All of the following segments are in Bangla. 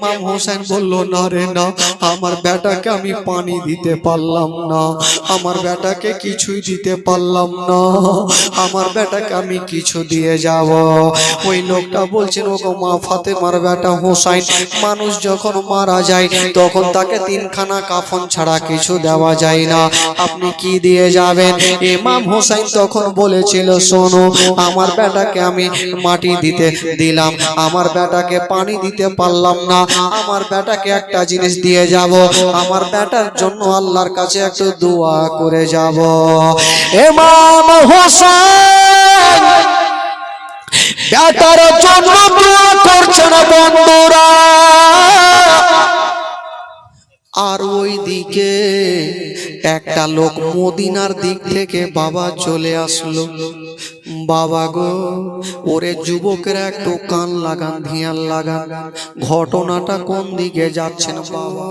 ইমাম হোসেন বলল, না রে, না, আমার বেটাকে আমি পানি দিতে পারলাম না। আমার বেটাকে কিছুই দিতে পারলাম না। আমার বেটাকে আমি কিছু দিয়ে যাব। ওই লোকটা বলছেন ও গো মা, ফাতেমার বেটা হোসাইন, মানুষ যখন মারা যায়, তখন তাকে তিনখানা কাফন ছাড়া কিছু দেওয়া যায় না। আপনি কি দিয়ে যাবেন? ইমাম হোসাইন তখন বলেছিল, শোনো, আমার বেটাকে আমি মাটি দিতে দিলাম। আমার বেটাকে পানি দিতে পারলাম না। আমার বেটাকে একটা জিনিস দিয়ে যাব। আমার বেটার জন্য আল্লাহর কাছে একটু দোয়া করে যাব। ইমাম হোসেন, বেটার জন্য দোয়া করছেন বন্ধুরা। আর ওই দিকে একটা লোক মদিনার দিক থেকে বাবা চলে আসলো। বাবা গো, ওরে যুবকেরা একটু কান লাগান, ধিয়ান লাগান। ঘটনাটা কোন দিকে যাচ্ছেন বাবা?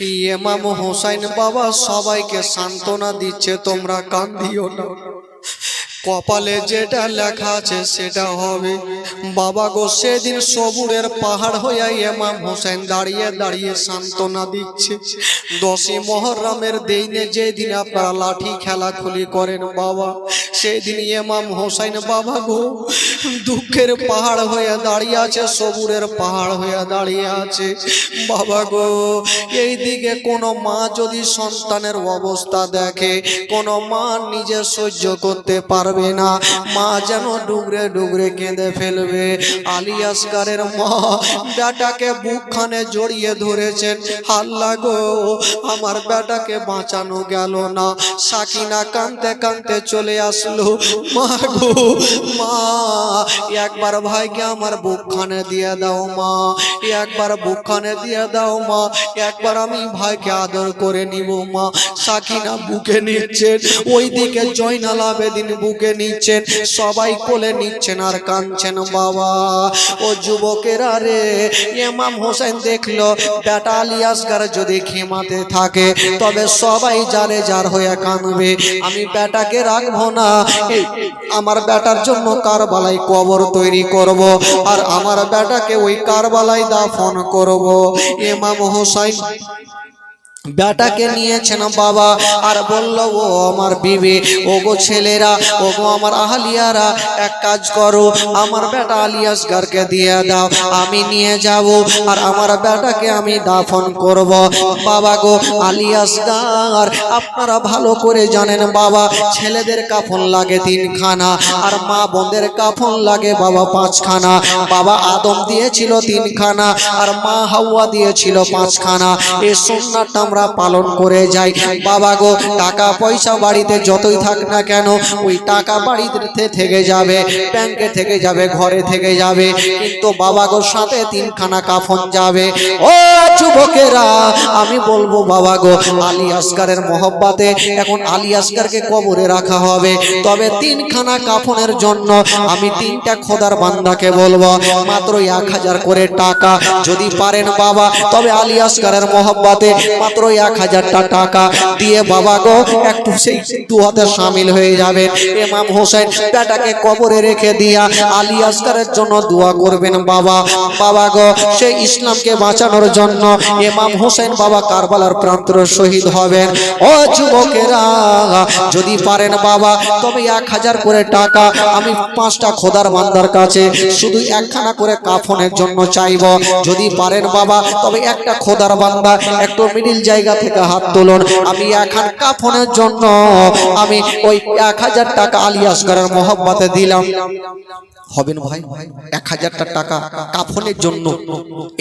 ইমাম হোসাইন বাবা সবাইকে সান্ত্বনা দিচ্ছে, তোমরা কান দিও না। কপালে যেটা লেখা আছে সেটা হবে। বাবা গো, সেদিন সবুরের পাহাড় হইয়া এমাম হোসেন দাঁড়িয়ে দাঁড়িয়ে সান্ত্বনা দিচ্ছে। দশই মহরমের দিনে যেদিন আপনারা লাঠি খেলাখুলি করেন বাবা, সেদিন ইমাম হোসেন, বাবা গো, দুঃখের পাহাড় হয়ে দাঁড়িয়ে আছে, সবুরের পাহাড় হয়ে দাঁড়িয়ে আছে। বাবা গো এই দিকে কোনো মা যদি সন্তানের অবস্থা দেখে, কোনো মা নিজে সহ্য করতে পারবে না। মা যেন ডুগরে ডুগরে কেঁদে ফেলবে। আলী আসগারের মা বেটাকে বুকখানে জড়িয়ে ধরেছেন। হাল্লা গো, আমার বেটাকে বাঁচানো গেল না। সাকিনা কানতে কানতে চলে আসলো। মা গো, মা, একবার ভাইকে আমার বুকখানে দিয়ে দাও মা। একবার বুকখানে দিয়ে দাও মা। একবার আমি ভাইকে আদর করে নিব মা। সাকিনা বুকে নিচ্ছেন। ওইদিকে জয়নাল আবেদিন বুকে নিচ্ছেন, সবাই কোলে নিচ্ছেন আর কাঁদছেন, বাবা। ও যুবকেরা রে এমাম হোসেন দেখল, বেটা আলিয়াসগার যদি খেমাতে থাকে, তবে সবাই জারে জার হয়ে কাঁদবে। আমি বেটাকে রাখব না আমার বেটার জন্য কারবালাই কবর তৈরি করব, আর আমার বেটাকে ওই কারবালাই দাফন করব। এমাম হোসাইন বেটাকে নিয়েছেন বাবা। আর বলল, ও আমার বিবে ও গো ছেলেরা ও গো আমার আহলিয়ারা, এক কাজ করো, আমার বেটা আলিয়াস আলিয়াসগারকে দিয়ে দাও, আমি নিয়ে যাব, আর আমার বেটাকে আমি দাফন করব। বাবা গো, আলিয়াস আলিয়াসগার আপনারা ভালো করে জানেন বাবা, ছেলেদের কাফন লাগে তিনখানা, আর মা বোনদের কাফন লাগে বাবা পাঁচখানা। বাবা আদম দিয়েছিল তিনখানা, আর মা হাওয়া দিয়েছিল পাঁচখানা। এই সুন্নাতটা আমরা পালন করে যাই। বাবা গো, টাকা পয়সা বাড়িতে যতই থাক না কেন, ওই টাকা বাড়িতে থেকে যাবে, ব্যাংকে থেকে যাবে, ঘরে থেকে যাবে। কিন্তু বাবা গো, সাথে তিনখানা কাফন যাবে। ও যুবকেরা, আমি বলব বাবা গো, আলী আসগারের মহব্বাতে এখন আলী আসগারকে কবরে রাখা হবে। তবে তিনখানা কাফনের জন্য আমি তিনটা খোদার বান্দাকে বলব, মাত্র এক হাজার করে টাকা। যদি পারেন বাবা, তবে আলী আসগারের মহব্বাতে মাত্র এক হাজারটা টাকা দিয়ে বাবা গো, একটু সেই দু হাতে সামিল হয়ে যাবেন ইমাম হোসেন বেটাকে কবরে রেখে দিয়া আলী আসগারের জন্য দোয়া করবেন বাবা। বাবা গো, সেই ইসলামকে বাঁচানোর জন্য ইমাম হোসেন বাবা কারবালার প্রান্তর শহীদ হবেন। ও যুবকেরা, যদি পারেন বাবা, তবে এক হাজার করে টাকা আমি পাঁচটা খোদার বান্দার কাছে শুধু একখানা করে কাফনের জন্য চাইব। যদি পারেন বাবা, তবে একটা খোদার বান্দা, একটু মিডিল জায়গা থেকে হাত তুলুন। আমি এখন কাফনের জন্য আমি ওই এক হাজার টাকা আলিয়াসগরের মোহব্বতে দিলাম। হবেন ভাই, এক হাজারটা টাকা কাফনের জন্য।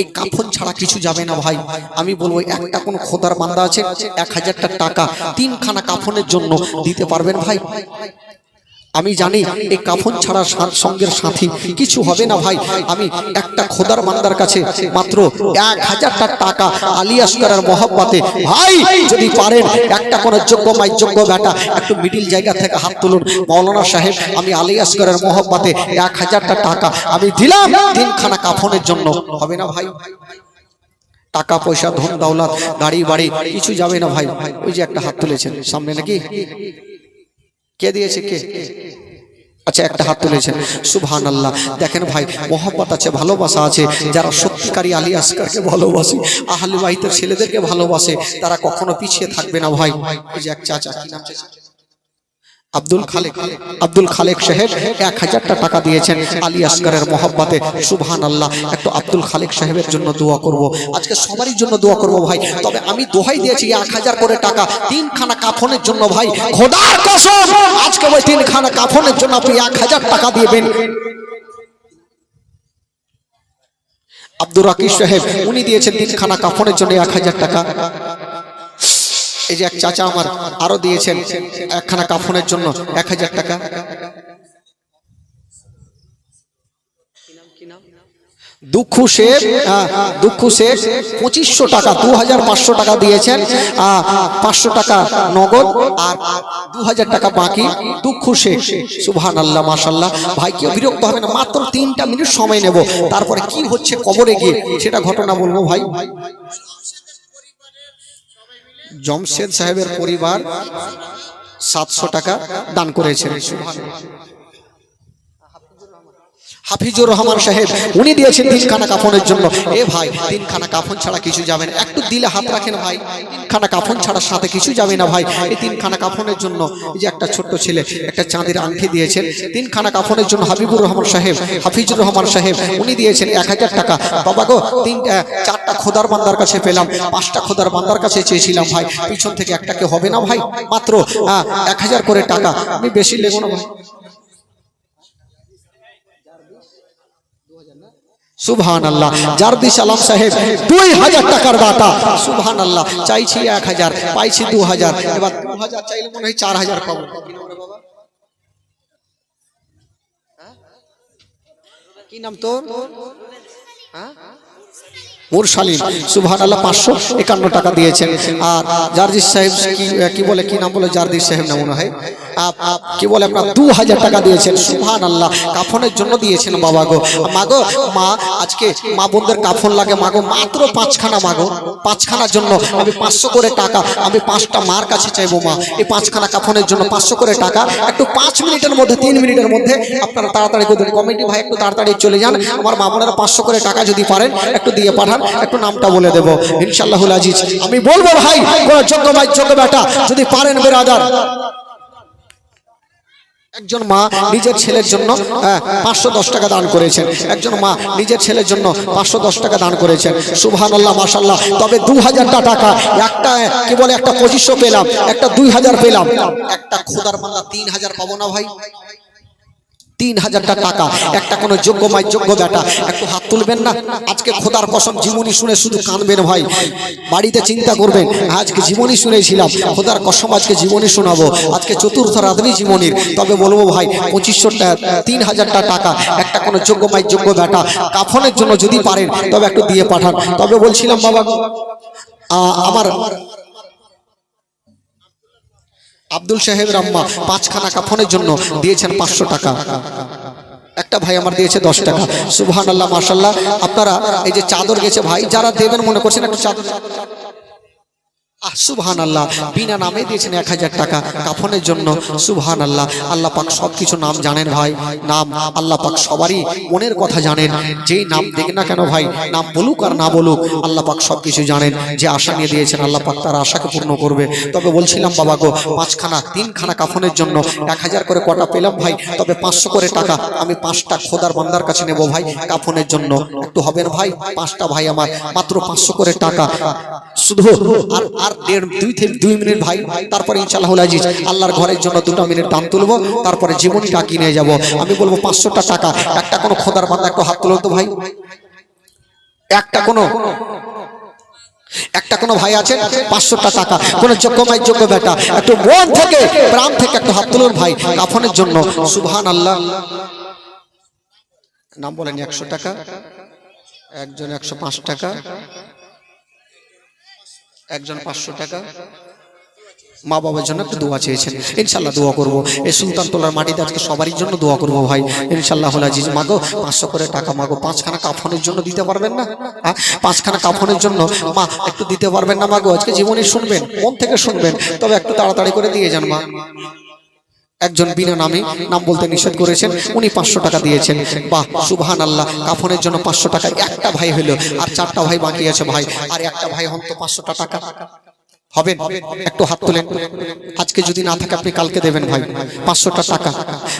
এই কাফন ছাড়া কিছু যাবে না ভাই। আমি বলব, একটা কোন খোদার বান্দা আছে, এক হাজারটা টাকা তিনখানা কাফনের জন্য দিতে পারবেন ভাই? আমি জানি এই কাফন ছাড়া সা- সঙ্গের সাথী কিছু হবে না ভাই। আমি একটা খোদার বান্দার কাছে মাত্র এক হাজারটা টাকা আলিয়াসকারের মহব্বতে ভাই যদি পারেন একটা কোনো যোগ্য মাই যোগ্য বেটা একটু মিডিল জায়গা থেকে হাত তুলুন। মৌলানা সাহেব আমি আলিয়াসকারের মহব্বতে এক হাজারটা টাকা আমি দিলাম তিনখানা কাফনের জন্য। হবে না ভাই? টাকা পয়সা ধন দৌলত গাড়ি বাড়ি কিছু যাবে না ভাই। ওই যে একটা হাত তুলেছেন। সামনে নাকি? কে দিয়েছে কে? আচ্ছা একটা হাত তুলেছেন। সুবহান আল্লাহ দেখেন ভাই, মহব্বত আছে, ভালোবাসা আছে। যারা সত্যিকারী আলী আসকারকে ভালোবাসে, আহলে বাইতের ছেলেদেরকে ভালোবাসে, তারা কখনো পিছিয়ে থাকবে না ভাই। যে এক চাচা চাচা? আব্দুল খালেক। আব্দুল খালেক সাহেব এক হাজারটা টাকা দিয়েছেন আলী আসগারের মোহাব্বতে। সুবহান আল্লাহ একটু আব্দুল খালেক সাহেবের জন্য দোয়া করব। আজকে সবারই জন্য দোয়া করব ভাই। তবে আমি দোহাই দিয়েছি এক হাজার করে টাকা। তিনখানা কাফনের জন্য ভাই। খোদার কসম! আজকে ওই তিনখানা কাফনের জন্য আপনি এক হাজার টাকা দিবেন। আব্দুর রাকিব সাহেব, উনি দিয়েছেন তিনখানা কাফনের জন্য এক হাজার টাকা। এই যে এক চাচা আমার আরও দিয়েছেন একখানা কাফনের জন্য এক হাজার টাকা। দুঃখ শেখ দুঃখ শেখ পঁচিশশো টাকা দু হাজার পাঁচশো টাকা দিয়েছেন পাঁচশো টাকা নগদ আর দু হাজার টাকা বাকি। দুঃখ শেখ সুবহান আল্লাহ মাসাল্লাহ ভাই কেউ বিরক্ত হবে না মাত্র তিনটা মিনিট সময় নেব। তারপরে কি হচ্ছে কবরে গিয়ে সেটা ঘটনা বলব ভাই। জমশেদ সাহেবের পরিবার সাতশো টাকা দান করেছেন। হাফিজুর রহমান সাহেব, উনি দিয়েছেন তিনখানা কাফনের জন্য। এ ভাই তিনখানা কাফন ছাড়া কিছু যাবে না। একটু দিলে হাত রাখেন ভাই। তিনখানা কাফন ছাড়া সাথে কিছু যাবে না ভাই। এই তিনখানা কাফনের জন্য যে একটা ছোট্ট ছেলে, একটা চাঁদের আংটি দিয়েছেন। তিনখানা কাফনের জন্য হাবিবুর রহমান সাহেব, হাফিজুর রহমান সাহেব, উনি দিয়েছেন এক হাজার টাকা। বাবা গো, তিনটা, চারটা খোদার বান্দার কাছে পেলাম। পাঁচটা খোদার বান্দার কাছে চেয়েছিলাম ভাই। পিছন থেকে একটাকে হবে না ভাই? মাত্র এক হাজার করে টাকা। আমি বেশি লেগো না ভাই। সুবহান আল্লাহ জারদিস আলম সাহেব দুই হাজার টাকার দাতা সুবহান আল্লাহ চাইছি এক হাজার, পাইছি দু হাজার এবার দু হাজার চাইলে মনে হয় চার হাজার পাবো। কি নাম তোর? হ্যাঁ? মুরসালিম সুবহান আল্লাহ পাঁচশো একান্ন টাকা দিয়েছেন। আর জারদিস সাহেব কি বলে, কি নাম বলে? জারদিস সাহেব না মনে হয়? কি বলে আপনার দু হাজার টাকা দিয়েছেন? সুবহান আল্লাহ কাফনের জন্য দিয়েছেন বাবা গো। মা গো, মা, আজকে মা বোনদের কাফন লাগে। মা গো, মাত্র পাঁচখানা মা গো। পাঁচখানার জন্য আমি পাঁচশো করে টাকা, আমি পাঁচটা মার কাছে চাইব মা। এই পাঁচখানা কাফনের জন্য পাঁচশো করে টাকা। একটু পাঁচ মিনিটের মধ্যে, তিন মিনিটের মধ্যে আপনারা তাড়াতাড়ি করে দেবেন কমিটি ভাই, একটু তাড়াতাড়ি চলে যান। আমার মা বোনেরা পাঁচশো করে টাকা যদি পারেন, একটু দিয়ে পাঠান। একটু নামটা বলে দেবো। ইনশাল্লাহুল আজিজ। আমি বলব ভাই যোগ্য ভাই যোগ্য বেটা যদি পারেন, বেরাদার। একজন মা নিজের ছেলের জন্য পাঁচশো দশ টাকা দান করেছেন। একজন মা নিজের ছেলের জন্য পাঁচশো দশ টাকা দান করেছেন। সুবহান আল্লাহ মাসাল্লাহ তবে দু হাজারটা টাকা, একটা, কি বলে, একটা পঁচিশশো পেলাম, একটা দুই হাজার পেলাম। একটা খোদার মাল্লা তিন হাজার পাবো না ভাই। তিন হাজারটা টাকা। একটা কোনো যোগ্য মাই যোগ্য বেটা। একটু হাত তুলবেন না। আজকে খোদার কসম, জীবনী শুনে শুধু কাঁদবেন ভাই। বাড়িতে চিন্তা করবেন, আজকে জীবনী শুনেছিলাম। খোদার কসম, আজকে জীবনী শোনাবো। আজকে চতুর্থ রাধনী জীবনীর। তবে বলব ভাই পঁচিশশো তিন হাজারটা টাকা। একটা কোনো যোগ্য মাই যোগ্য বেটা। কাফনের জন্য যদি পারেন, তবে একটু দিয়ে পাঠান। তবে বলছিলাম, বাবা আমার আব্দুল সাহেব রাম্মা পাঁচখানা কাফনের জন্য দিয়েছেন পাঁচশো টাকা। একটা ভাই আমার দিয়েছে দশ টাকা। সুবহান আল্লাহ মাসাল্লাহ আপনারা এই যে চাদর গেছে ভাই, যারা দেবেন মনে করছেন একটা চাদর আহ সুবহান আল্লাহ বিনা নামে দিয়েছেন এক হাজার টাকা কাফনের জন্য। সুবহান আল্লাহ আল্লাহ পাক সব নাম জানেন ভাই। নাম আল্লাহ পাক সবারই মনের কথা জানেন। যেই নাম দেখ না কেন ভাই, নাম বলুক আর না বলুক, আল্লাহ পাক সব জানেন। যে আশা নিয়ে দিয়েছেন আল্লাহ পাক তার আশাকে পূর্ণ করবে। তবে বলছিলাম, বাবা গো, পাঁচখানা, তিনখানা কাফনের জন্য এক হাজার করে কটা পেলাম ভাই, তবে পাঁচশো করে টাকা আমি পাঁচটা খোদার বান্দার কাছে নেব ভাই কাফনের জন্য। একটু হবেন ভাই? পাঁচটা ভাই আমার, মাত্র পাঁচশো করে টাকা। শুধু আর আর দেড়, দুই থেকে দুই মিনিট ভাই, তারপরে ইনশাল্লাহ আজিজ, আল্লাহর ঘরের জন্য দুটো মিনিট দাম তুলবো, তারপরে জীবনীটা কিনে যাব? আমি বলব পাঁচশোটা টাকা, একটা কোনো খোদার বান্দা একটু হাত তুলো তো ভাই। একটা কোনো একটা কোনো ভাই আছেন পাঁচশোটা টাকা, কোনো যোগ্যমাই যোগ্য বেটা। একটু মন থেকে, প্রাণ থেকে একটু হাত তুলুন ভাই, কাফনের জন্য। সুবহান আল্লাহ নাম বলেন একশো টাকা, একজন একশো পাঁচ টাকা। একজন পাঁচশো টাকা। মা বাবার জন্য একটা দোয়া চেয়েছেন। ইনশাল্লাহ দোয়া করব। এই সুলতান তোলার মাটিতে আজকে সবারই জন্য দোয়া করব ভাই। ইনশাল্লাহ আজিজ। মাগো পাঁচশো করে টাকা মাগো পাঁচখানা কাফনের জন্য দিতে পারবেন না? হ্যাঁ? পাঁচখানা কাফনের জন্য মা একটু দিতে পারবেন না মাগো আজকে জীবনে শুনবেন মন থেকে শুনবেন। তবে একটু তাড়াতাড়ি করে দিয়ে যান মা। একজন বিনা নামে নাম বলতে নিষেধ করেছেন উনি পাঁচশো টাকা দিয়েছেন। বাহ সুবহান আল্লাহ কাফনের জন্য পাঁচশো টাকা একটা ভাই হলো আর চারটা ভাই বাকি আছে ভাই। আর একটা ভাই হন তো পাঁচশোটা টাকা। হবেন? একটু হাত তোলেন। আজকে যদি না থাকে আপনি কালকে দেবেন ভাই। পাঁচশোটা টাকা।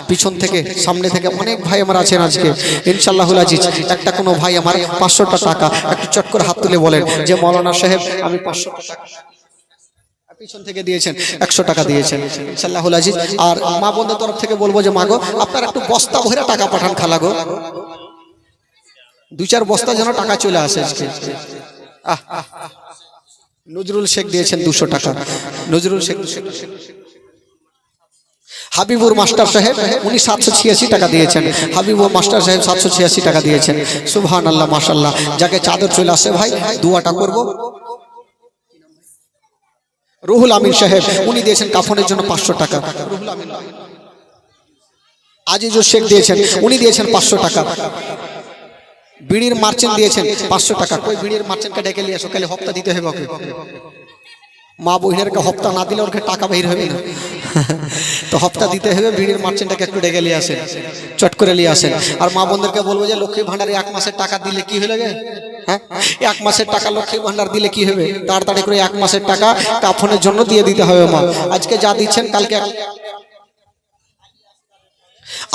পিছন থেকে সামনে থেকে অনেক ভাই আমার আছেন আজকে। ইনশাল্লাহুল আজিজ একটা কোনো ভাই আমার পাঁচশোটা টাকা। একটু চট করে হাত তুলে বলেন যে মৌলানা সাহেব আমি পাঁচশো টাকা পিছন থেকে দিয়েছেন একশো টাকা দিয়েছেন। সাল্লাহুল আজিজ আর মা বোনদের তরফ থেকে বলব যে মাগো আপনার একটু বস্তা ভরে টাকা পাঠান খালাগো দু চার বস্তা যেন টাকা চলে আসে আজকে। আহ। নজরুল শেখ দিয়েছেন দুশো টাকা। নজরুল শেখ হাবিবুর মাস্টার সাহেব উনি সাতশো ছিয়াশি টাকা দিয়েছেন। হাবিবুর মাস্টার সাহেব সাতশো ছিয়াশি টাকা দিয়েছেন। সুবহান আল্লাহ মাসাল্লাহ যাকে চাদর চলে আসে ভাই দুয়াটা করব। রুহুল আমিন সাহেব, উনি দিয়েছেন কাফনের জন্য পাঁচশো টাকা। আজিজুর শেখ দিয়েছেন, উনি দিয়েছেন পাঁচশো টাকা। বিড়ির মার্চেন্ট দিয়েছেন পাঁচশো টাকা। কই বিড়ির মার্চেন্টকে ডেকে নিয়ে এসো কালে হপ্তা দিতে হবে ওকে। মা বহিনেরকে হপ্তা না দিলে ওর টাকা বের হবে না। তো হপ্তা দিতে হবে, বিড়ির মার্চেন্টটাকে একটু ডেকে নিয়ে আসেন, চট করে নিয়ে আসেন। আর মা বোনদেরকে বলব যে, লক্ষ্মী ভান্ডারে এক মাসের টাকা দিলে কি হয়ে হ্যাঁ? এক মাসের টাকা লক্ষ্মী ভান্ডার দিলে কি হবে? তাড়াতাড়ি করে এক মাসের টাকা কাফনের জন্য দিয়ে দিতে হবে মা। আজকে যা দিচ্ছেন, কালকে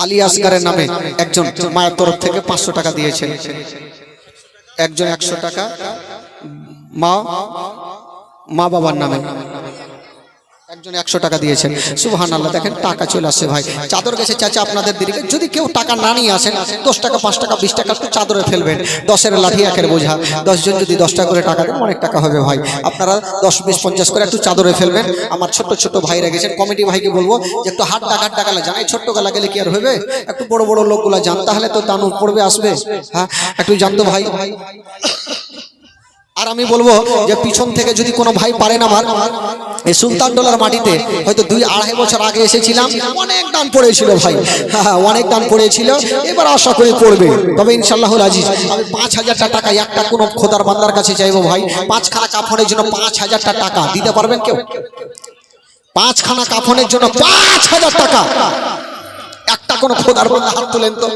আলী আসগারের নামে একজন মায়ের তরফ থেকে পাঁচশো টাকা দিয়েছেন। একজন একশো টাকা। মা মা বাবার নামে। একজন একশো টাকা দিয়েছেন। সুবহান আল্লাহ দেখেন টাকা চলে আসছে ভাই। চাদর গেছে, চাচা আপনাদের দিকে যদি কেউ টাকা না নিয়ে আসেন, দশ টাকা, পাঁচ টাকা, বিশ টাকা, একটু চাদরে ফেলবেন। দশের লাঠি একের বোঝা। দশজন যদি দশ টাকা করে টাকা দেন, অনেক টাকা হবে ভাই। আপনারা দশ বিশ পঞ্চাশ করে একটু চাদরে ফেলবেন। আমার ছোট্ট ছোট ভাইরা গেছেন, কমিটি ভাইকে বলব, যে একটু হাট টাকার টাকা জানাই ছোট্ট গলা গেলে কি আর হবে? একটু বড় বড় লোকগুলা জান, তাহলে তো দানু পড়বে, আসবে। হ্যাঁ একটু জানতো ভাই ভাই। আর আমি বলব যে পিছন থেকে যদি কোনো ভাই পারেন আমার, এই সুলতান ডলার মাটিতে, হয়তো দুই আড়াই বছর আগে এসেছিলাম, অনেক দান পড়েছিল ভাই। হ্যাঁ অনেক দান পড়েছিল, এবার আশা করি পড়বে। তবে ইনশাল্লাহ আজিজ, আমি পাঁচ হাজারটা টাকা একটা কোনো খোদার বান্দার কাছে চাইব ভাই। পাঁচখানা কাফনের জন্য পাঁচ হাজারটা টাকা দিতে পারবেন কেউ? পাঁচখানা কাফনের জন্য পাঁচ হাজার টাকা। একটা কোন খোদার বন্ধা হাত তুলেন তো।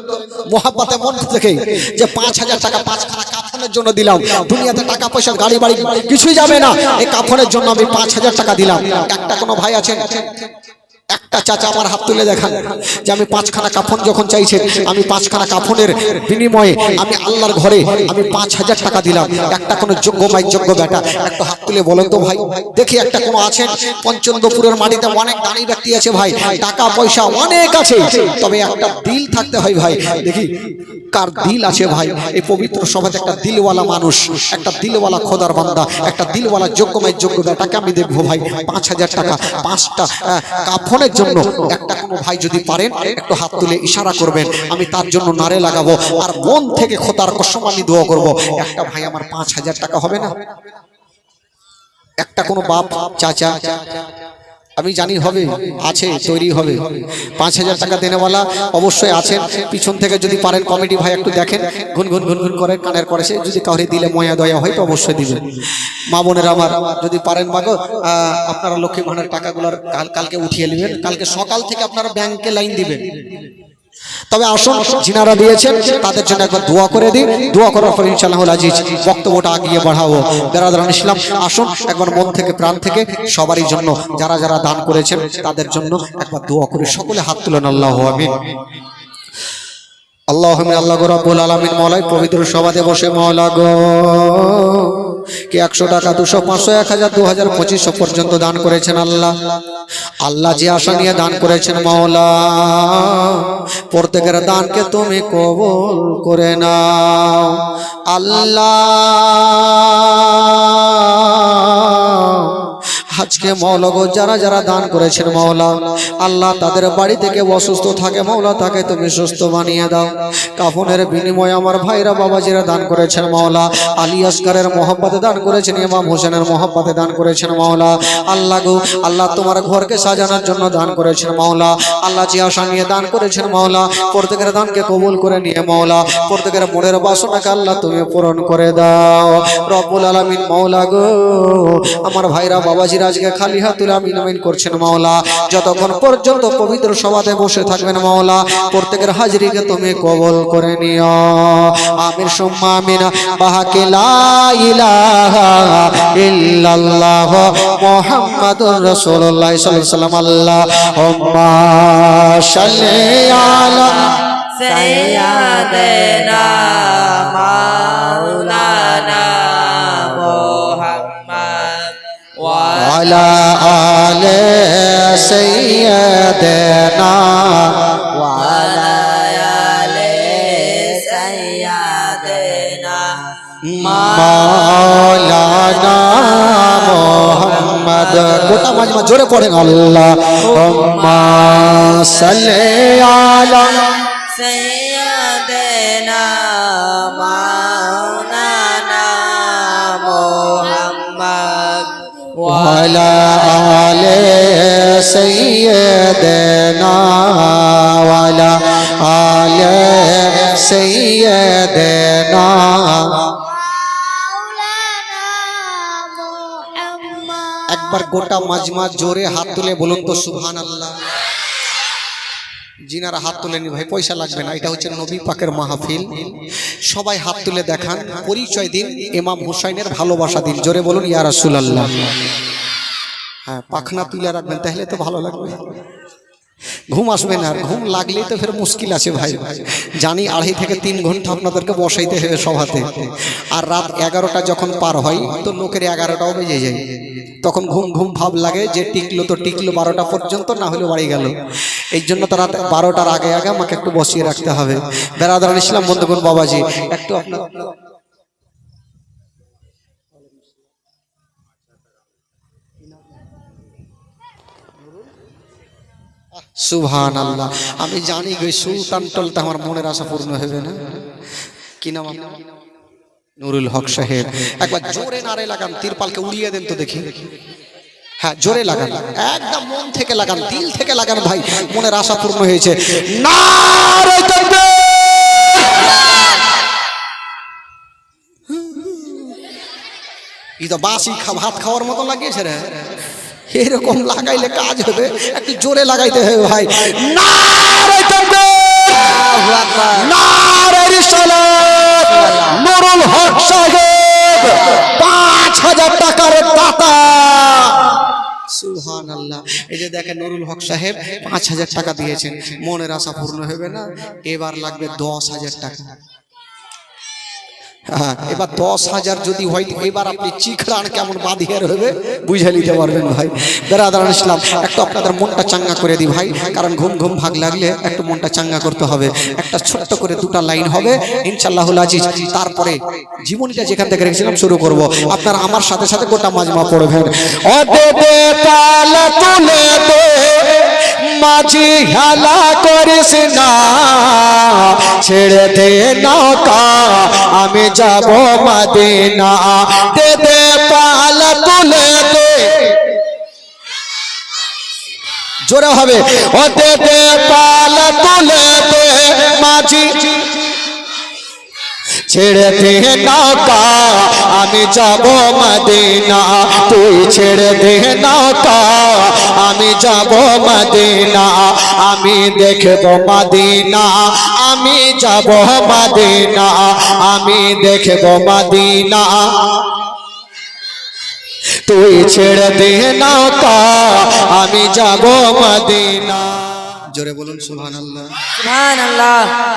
মহাব্বাতে মন থেকে যে পাঁচ হাজার টাকা, পাঁচ কাফনের জন্য দিলাম। দুনিয়াতে টাকা পয়সা, গাড়ি বাড়ি কিছুই যাবে না। এই কাফনের জন্য আমি পাঁচ হাজার টাকা দিলাম। একটা কোনো ভাই আছেন? একটা চাচা আমার হাত তুলে দেখান যে আমি পাঁচখানা কাফন যখন চাইছে আমি পাঁচখানা কাফনের বিনিময়ে আমি আল্লাহর ঘরে আমি পাঁচ হাজার টাকা দিলাম। একটা কোনো যোগ্য মাই যোগ্য বেটা একটা হাত তুলে বলেন তো ভাই দেখি একটা কোনো আছেন? পঞ্চন্দপুরের মাটিতে অনেক দাঁড়িয়ে ব্যক্তি আছে ভাই টাকা পয়সা অনেক আছে। তবে একটা দিল থাকতে হয় ভাই দেখি কার দিল আছে ভাই। এই পবিত্র সভাতে একটা দিলওয়ালা মানুষ একটা দিলওয়ালা খোদার বান্দা একটা দিলওয়ালা যোগ্য যোগ্যময় যোগ্য বেটাকে আমি দেখব ভাই। পাঁচ হাজার টাকা পাঁচটা আহ, কাফনের জন্য একটা কোনো ভাই যদি পারেন একটু হাত তুলে ইশারা করবেন আমি তার জন্য নারে লাগাবো আর মন থেকে খোতার কসম আমি দোয়া করব। একটা ভাই আমার পাঁচ হাজার টাকা হবে না? একটা কোনো বাপ চাচা আমি জানি হবে, আছে, তৈরি হবে। পাঁচ হাজার টাকা দেনেওয়ালা অবশ্যই আছেন। পিছন থেকে যদি পারেন কমেডি ভাই একটু দেখেন। ঘুন ঘুন ঘুন ঘুন করে কানের করে সে। যদি কাউরে দিলে ময়া দয়া হয়, তো অবশ্যই দিবেন। মা বোনের আমার, যদি পারেন মাগো আপনারা লক্ষ্মী ভাণ্ডার টাকাগুলোর কাল কালকে উঠিয়ে নেবেন। কালকে সকাল থেকে আপনারা ব্যাংকে লাইন দিবেন। তবে আসুন, যিনারা দিয়েছেন, তাদের জন্য একবার দোয়া করে দিই। দোয়া করার পর ইনশাল্লাহ আজিজ, বক্তব্যটা আগিয়ে বাড়াবো বেড়াদারান ইসলাম, আসুন, একবার মন থেকে, প্রাণ থেকে, সবারই জন্য, যারা যারা দান করেছেন, তাদের জন্য একবার দোয়া করে। সকলে হাত তুলেন, আল্লাহ আমিন আল্লাহ আল্লাহ রব্বুল আলামিন মৌলাই পবিত্র সভাতে বসে মৌলা গো। কি একশো টাকা, দুশো, পাঁচশো, এক হাজার, দু হাজার, পঁচিশশো পর্যন্ত দান করেছেন আল্লাহ। আল্লাহ যে আশা নিয়ে দান করেছেন মাওলা, প্রত্যেকের দানকে তুমি কবুল করে নাও। আল্লাহ আজকে মৌলগো যারা যারা দান করেছেন মৌলা, আল্লাহ তাদের বাড়ি থেকে অসুস্থ থাকে মৌলা, তাকে তুমি সুস্থ বানিয়ে দাও। কাফনের বিনিময়ে আমার ভাইরা বাবাজিরা দান করেছেন মৌলা, আলী আসগারের মোহাম্মতে দান করেছেন, ইমাম হোসেনের মোহাম্মতে দান করেছেন মৌলা। আল্লাহ গো, আল্লাহ তোমার ঘরকে সাজানোর জন্য দান করেছেন মৌলা। আল্লাহ আশা নিয়ে দান করেছেন মৌলা, প্রত্যেকের দানকে কবুল করে নিয়ে মৌলা, প্রত্যেকের মনের বাসনাকে আল্লাহ তুমি পূরণ করে দাও। রব্বুল আলামিন মৌলা গো, আমার ভাইরা বাবাজিরা আজকে খালি হাতুল আমিন আমিন করছেন মাওলা। যতক্ষণ পর্যন্ত পবিত্র সভাতে বসে থাকবেন মাওলা, প্রত্যেকের হাজিরিকে তুমি কবল করে নিও। আমির সুম্মা আমিন। বাহাকে লা ইলাহা ইল্লাল্লাহ মুহাম্মাদুর রাসূলুল্লাহ সাল্লাল্লাহু আলাইহি সাল্লাম আল্লাহ হুম্মা সাল্লি আলা সাইয়্যিদানা وعلى آل سيدنا وعلى آل سيدنا মাওলানা মোহাম্মদ গোটা মাজমা জোরে পড়েন আল্লাহ সাল্লি আলা سيدنا وعلى آل سيدنا وعلى آل سيدنا একবার গোটা মাজমা জোরে হাত তুলে বলুন তো সুবহান আল্লাহ জিনারা হাত তুলেনি ভাই, পয়সা লাগবে না, এটা হচ্ছে নবী পাকের মাহফিল। সবাই হাত তুলে দেখান, পরিচয় দিন, ইমাম হুসাইনের ভালোবাসা দিন। জোরে বলুন, ইয়া রাসূলুল্লাহ। হ্যাঁ পাখনা তুলে রাখবেন, তাহলে তো ভালো লাগবে। ঘুম আসবে না, আর ঘুম লাগলেই তো ফের মুশকিল আছে ভাই। জানি আড়াই থেকে তিন ঘণ্টা আপনাদেরকে বসাইতে হবে সভাতে। আর রাত এগারোটা যখন পার হয়, তো লোকের এগারোটাও বেজে যায়। তখন ঘুম ঘুম ভাব লাগে যে টিকলো তো টিকলো বারোটা পর্যন্ত, না হলে বাড়ি গেল। এই জন্য তো রাত বারোটার আগে আগে আমাকে একটু বসিয়ে রাখতে হবে। বেড়াদার ইসলাম, বন্ধুগণ, বাবাজি, একটু আপনার সুভান আল্লাহ আমি জানি গই সুলতান টলতে আমার মনের আশা পূর্ণ হবে না। কি নাম নুরুল হক সাহেব। একবার জোরে নারে লাগান, তিরপালকে উড়িয়ে দেন তো দেখি। হ্যাঁ জোরে লাগান। একদম মন থেকে লাগান, দিল থেকে লাগান ভাই, মনের আশা পূর্ণ হয়েছে। তাকবীর! ই তো বাসি ভাত খাওয়ার মতো লাগিয়েছে রে। এরকম লাগাইলে কাজ হবে। একটু জোরে লাগাইতে হবে ভাই! নুরুল হক সাহেব পাঁচ হাজার টাকার দাতা। সুহান আল্লাহ এই যে দেখেন নুরুল হক সাহেব পাঁচ হাজার টাকা দিয়েছেন। মনের আশা পূর্ণ হবে না? এবার লাগবে দশ হাজার টাকা। হ্যাঁ, এবার দশ হাজার যদি হয় এবার আপনি চিখড়ান কেমন বাঁধিয়ে হবে? বুঝে নিতে পারবেন ভাই। বেড়াদার ইসলাম একটু আপনাদের মনটা চাঙ্গা করে দিই ভাই কারণ ঘুম ঘুম ভাগ লাগলে একটু মনটা চাঙ্গা করতে হবে। একটা ছোট্ট করে দুটা লাইন হবে ইনশাল্লাহুল আজিজ। তারপরে জীবনীটা যেখান থেকে রেখেছিলাম শুরু করব। আপনারা আমার সাথে সাথে গোটা মাজমা পড়বেন। মাঝি হেলা করিস না, ছেড়ে দে নৌকা, আমি যাব মাদিনা। দে দে পাল তুলে দে। জোরে হবে। ও দে দে পাল তুলে দে মাঝি। ছেড়ে দে নৌকা, আমি যাব মদিনা। তুই ছেড়ে দে নৌকা, আমি যাব মদিনা। আমি দেখব মদিনা, আমি যাব মদিনা। আমি দেখব মদিনা। তুই ছেড়ে দে নৌকা, আমি যাব মদিনা। জোরে বলুন সুবহান আল্লাহ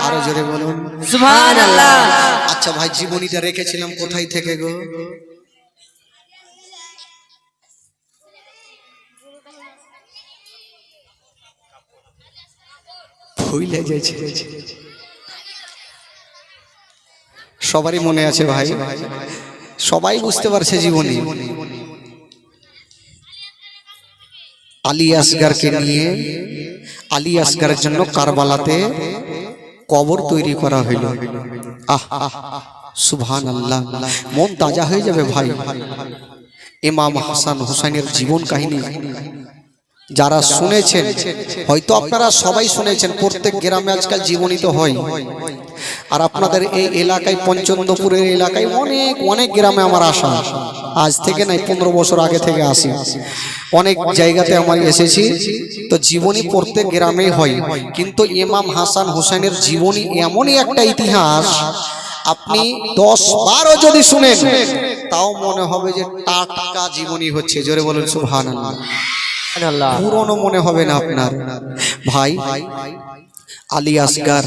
আরও জোরে বলুন। সুবহান আল্লাহ আচ্ছা ভাই জীবনীটা রেখেছিলাম কোথায় থেকে গো? ভুলে সবারই মনে আছে ভাই। সবাই বুঝতে পারছে জীবনী। আলী আসগারকে নিয়ে আলী আসগারের জন্য কারবালাতে কবর তৈরি করা হইল। আহ সুবহান আল্লাহ মন তাজা হয়ে যাবে ভাই। ইমাম হাসান হুসাইনের জীবন কাহিনী। যারা শুনেছেন, হয়তো আপনারা সবাই শুনেছেন, প্রত্যেক গ্রামে আজকাল জীবনী তো হয়। আর আপনাদের এই এলাকায়, পঞ্চন্দপুরের এলাকায় অনেক অনেক গ্রামে আমার আশা। আজ থেকে নাই পনেরো বছর আগে থেকে আসি। অনেক জায়গাতে আমার এসেছি তো জীবনী প্রত্যেক গ্রামেই হয়। কিন্তু ইমাম হাসান হোসেনের জীবনী এমনই একটা ইতিহাস আপনি দশ বারও যদি শুনেন তাও মনে হবে যে টাটকা জীবনী হচ্ছে। জোরে বলুন সুহান পুরনো মনে হবে না আপনার? ভাই আলী আসগার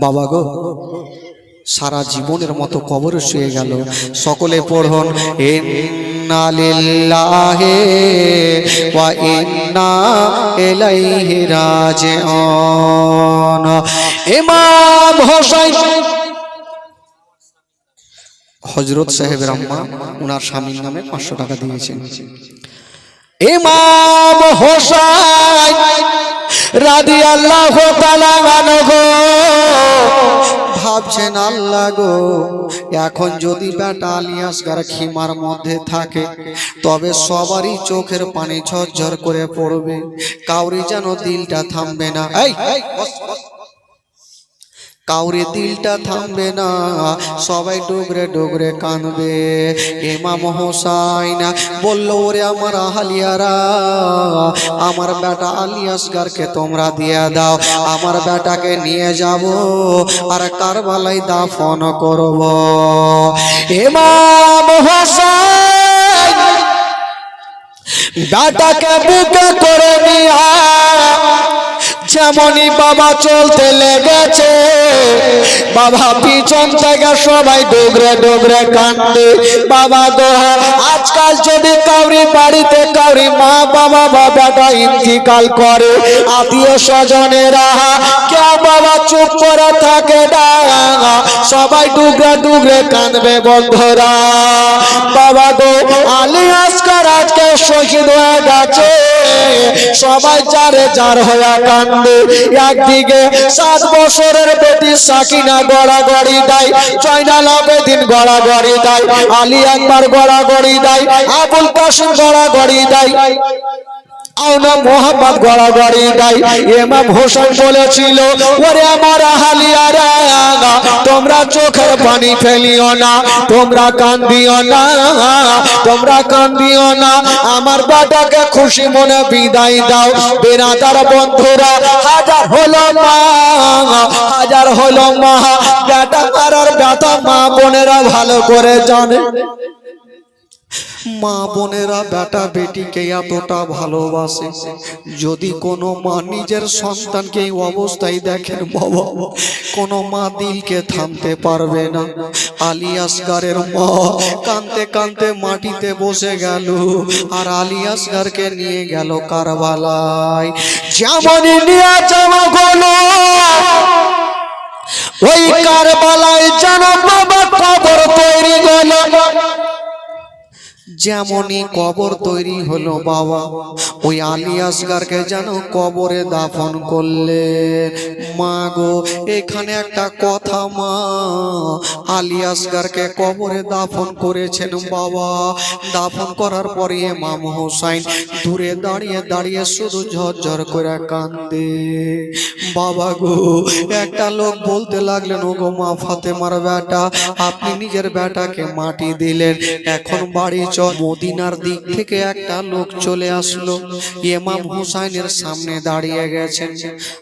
বাবা গো। সারা জীবনের মতো কবরে শুয়ে গেল। সকলে পড়ুন ইন্না লিল্লাহি ওয়া ইন্না ইলাইহি রাজিউন। ইমাম হোসেন হজরত সাহেবের আম্মা ওনার স্বামীর নামে পাঁচশো টাকা দিয়েছেন। ইমাম হোসাইন রাদি আল্লাহ গো ভাবছেন, আল্লাহ গো, এখন যদি বেটা আলিয়াসগার খিমার মধ্যে থাকে, তবে সবারই চোখের পানি ঝরঝর করে পড়বে কাউরি যেন দিলটা থামবে না এই। কাউরে দিলটা থামবে না, সবাই ডুগরে ডুগরে কানবে। ইমাম হোসাইন বলল, ওরে আমার আহালিয়ারা, আমার বেটা আলিয়াসগারকে তোমরা দিয়ে দাও, আমার বেটাকে নিয়ে যাব আর কার কারবালাই দাফন করব। ইমাম হোসাইন বেটাকে বুকে করে নিয়া যেমনই বাবা চলতে লেগেছে। বাবা পিছন থেকে সবাই ডুগরে ডুগরে কান্দে বাবা গো আজকাল যদি কাউরি বাড়িতে কাউরি মা, বাবা বাবাটা ইন্তিকাল করে। আত্মীয় স্বজনেরা কেউ বাবা চুপ করে থাকে না? সবাই ডুগরে ডুগরে কাঁদবে বন্ধুরা। বাবা গো, আলী আসকার আজকে শহীদ হয়ে গেছে। সবাই যারে যার হয়ে কান্দে একদিকে সাত বছরের বেটি সাকিনা গড়াগড়ি দেয় জয়নাল আবেদিন গড়াগড়ি দেয়, আলী একবার গড়াগড়ি দেয়, আবুল কাসিম গড়াগড়ি দেয়। আওনা মোহাম্মদ গড়াগড়ি বলেছিল, ওরে আমার তোমরা চোখের পানি ফেলিও না, তোমরা কান্দিও না, তোমরা কান্দিও না। আমার বাটাকে খুশি মনে বিদায় দাও। বেনাদার বন্ধুরা, হাজার হলো মা, হাজার হলো মা। বেটা আর বেটা মা বোনেরা ভালো করে জানে। মা বোনেরা, বেটা বেটিকে এতটা ভালোবাসে। যদি কোনো মা নিজের সন্তানকে এই অবস্থায় দেখেন, বাবা, কোনো মা দিলকে থামতে পারবে না। আলী আসগারের মা কানতে কানতে মাটিতে বসে গেল আর আলী আসগারকে নিয়ে গেল কারবালায়। যেমনই নিয়ে গেলো ওই কারবালায় যেন বাবা যেমনই কবর তৈরি হলো বাবা ওই আলী আসগারকে যেন কবরে দাফন করলে মা গো এখানে একটা কথা মা আলী আসগারকে কবরে দাফন করেছেন বাবা। দাফন করার পরে মাম হোসাইন দূরে দাঁড়িয়ে দাঁড়িয়ে শুধু ঝরঝর করে কান্দে বাবা গো একটা লোক বলতে লাগলেন ও গো মা ফাতেমার বেটা আপনি নিজের বেটাকে মাটি দিলেন এখন বাড়ি চল। মদিনার দিক থেকে একটা লোক চলে আসলো। ইমাম হুসাইনের সামনে দাঁড়িয়ে গেছেন।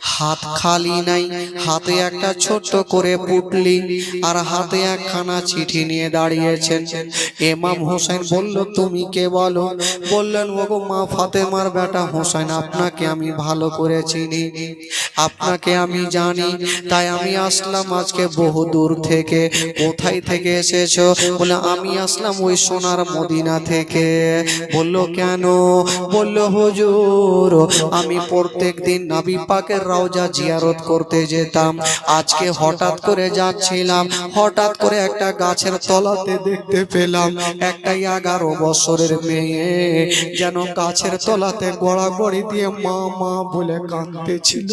হাত খালি নাই, হাতে একটা ছোট্ট করে পুটলি আর হাতে একখানা চিঠি নিয়ে দাঁড়িয়েছেন। এমাম হোসেন বলল, তুমি কে বলো? বললেন, ওগো মা ফাতেমার বেটা হোসেন আপনাকে আমি ভালো করে চিনি, আপনাকে আমি জানি, তাই আমি আসলাম আজকে বহু দূর থেকে। কোথায় থেকে এসেছ? বলে, আমি আসলাম ওই সোনার মদিনা থেকে। বলল, কেন? বলল, হুজুর, আমি প্রত্যেক দিন নবী পাকের রওজা জিয়ারত করতে যেতাম। আজকে হঠাৎ করে যাচ্ছিলাম, হঠাৎ করে একটা গাছের তলাতে দেখতে পেলাম একটা এগারো বছরের মেয়ে যেন গাছের তলাতে গড়াগড়ি দিয়ে মা মা বলে কাঁদতেছিল।